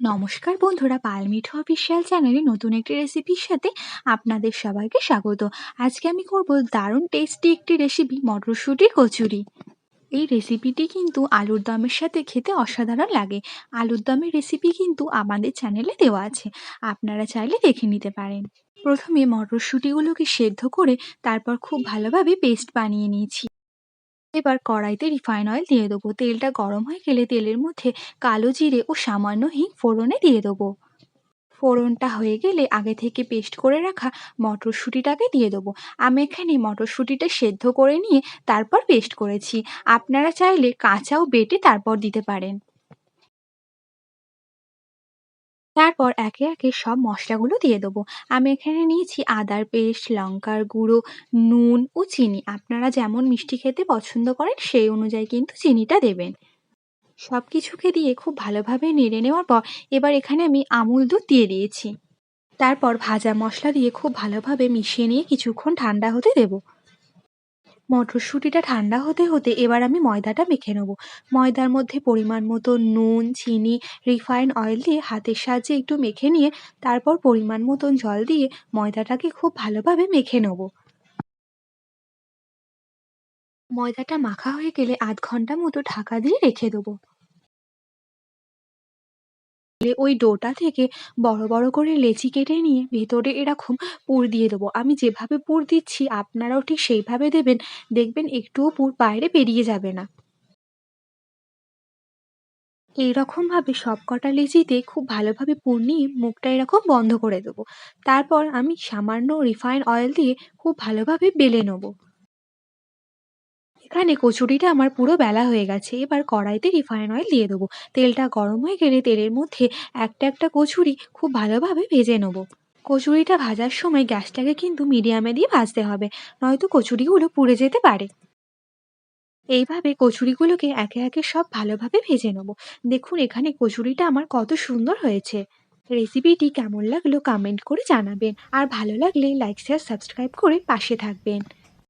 নমস্কার বন্ধুরা পালমিঠো অফিসিয়াল চ্যানেলে নতুন একটি রেসিপির সাথে আপনাদের সবাইকে স্বাগত। আজকে আমি করব দারুণ টেস্টি একটি রেসিপি মটরশুঁটির কচুরি। এই রেসিপিটি কিন্তু আলুর দমের সাথে খেতে অসাধারণ লাগে। আলুর দমের রেসিপি কিন্তু আমাদের চ্যানেলে দেওয়া আছে। আপনারা চাইলে দেখে নিতে পারেন। প্রথমে মটরশুঁটিগুলোকে সেদ্ধ করে তারপর খুব ভালোভাবে পেস্ট বানিয়ে নিয়েছি। এবার কড়াইতে রিফাইন অয়েল দিয়ে দেবো। তেলটা গরম হয়ে গেলে তেলের মধ্যে কালো জিরে ও সামান্য হিং ফোড়নে দিয়ে দেবো। ফোড়নটা হয়ে গেলে আগে থেকে পেস্ট করে রাখা মটরশুঁটিটাকে দিয়ে দেবো। আমি এখানে মটরশুঁটিটা সেদ্ধ করে নিয়ে তারপর পেস্ট করেছি। আপনারা চাইলে কাঁচাও বেটে তারপর দিতে পারেন। তারপর একে একে সব মশলাগুলো দিয়ে দেবো। আমি এখানে নিয়েছি আদার পেস্ট, লঙ্কার গুঁড়ো, নুন ও চিনি। আপনারা যেমন মিষ্টি খেতে পছন্দ করেন, সেই অনুযায়ী কিন্তু চিনিটা দেবেন। সব কিছুকে দিয়ে খুব ভালোভাবে নেড়ে নেওয়ার পর এবার এখানে আমি আমুল দুধ দিয়ে দিয়েছি। তারপর ভাজা মশলা দিয়ে খুব ভালোভাবে মিশিয়ে নিয়ে কিছুক্ষণ ঠান্ডা হতে দেবো। মটরশুঁটিটা ঠান্ডা হতে হতে এবার আমি ময়দাটা মেখে নেব। ময়দার মধ্যে পরিমাণ মতো নুন, চিনি রিফাইন অয়েল দিয়ে হাতের সাহায্যে একটু মেখে নিয়ে তারপর পরিমাণ মতন জল দিয়ে ময়দাটাকে খুব ভালোভাবে মেখে নেব। ময়দাটা মাখা হয়ে গেলে আধ ঘণ্টা মতো ঢাকা দিয়ে রেখে দেবো। ওই ডোটা থেকে বড় বড় করে লেচি কেটে নিয়ে ভেতরে এরকম পুর দিয়ে দেবো। আমি যেভাবে পুর দিচ্ছি, আপনারাও ঠিক সেইভাবে দেবেন। দেখবেন একটুও পুর বাইরে বেরিয়ে যাবে না। এইরকমভাবে সব কটা লেচিতে খুব ভালোভাবে পুর নিয়ে মুখটা এরকম বন্ধ করে দেবো। তারপর আমি সামান্য রিফাইন অয়েল দিয়ে খুব ভালোভাবে বেলে নেব। এখানে কচুরিটা আমার পুরো বেলা হয়ে গেছে। এবার কড়াইতে রিফাইন অয়েল দিয়ে দেবো। তেলটা গরম হয়ে গেলে তেলের মধ্যে একটা একটা কচুরি খুব ভালোভাবে ভেজে নেব। কচুরিটা ভাজার সময় গ্যাসটাকে কিন্তু মিডিয়ামে দিয়ে ভাজতে হবে, নয়তো কচুরিগুলো পুড়ে যেতে পারে। এইভাবে কচুরিগুলোকে একে একে সব ভালোভাবে ভেজে নেব। দেখুন এখানে কচুরিটা আমার কত সুন্দর হয়েছে। রেসিপিটি কেমন লাগল কমেন্ট করে জানাবেন। আর ভালো লাগলে লাইক, শেয়ার, সাবস্ক্রাইব করে পাশে থাকবেন।